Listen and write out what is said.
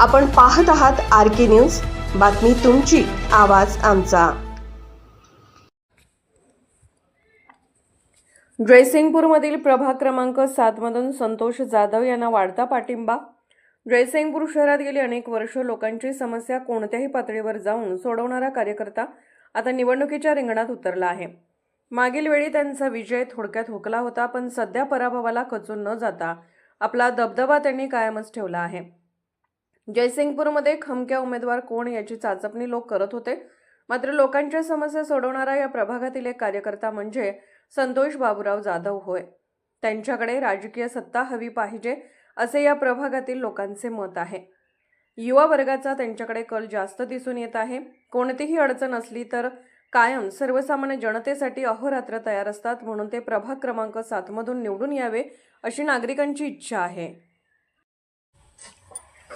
आपण पाहत आहात आर के न्यूज. बातमी तुमची आवाज आमचा. जयसिंगपूरमधील प्रभाग क्रमांक सातमधून संतोष जाधव यांना वाढता पाठिंबा. जयसिंगपूर शहरात गेली अनेक वर्ष लोकांची समस्या कोणत्याही पातळीवर जाऊन सोडवणारा कार्यकर्ता आता निवडणुकीच्या रिंगणात उतरला आहे. मागील वेळी त्यांचा विजय थोडक्यात हुकला होता पण सध्या पराभवाला खचून न जाता आपला दबदबा त्यांनी कायमच ठेवला आहे. जयसिंगपूरमध्ये खमक्या उमेदवार कोण याची चाचपणी लोक करत होते? मात्र लोकांच्या समस्या सोडवणारा या प्रभागातील एक कार्यकर्ता म्हणजे संतोष बाबूराव जाधव होय. त्यांच्याकडे राजकीय सत्ता हवी पाहिजे असे या प्रभागातील लोकांचे मत आहे. युवा वर्गाचा त्यांच्याकडे कल जास्त दिसून येत आहे. कोणतीही अडचण असली तर कायम सर्वसामान्य जनतेसाठी अहोरात्र तयार असतात म्हणून ते प्रभाग क्रमांक सातमधून निवडून यावे अशी नागरिकांची इच्छा आहे.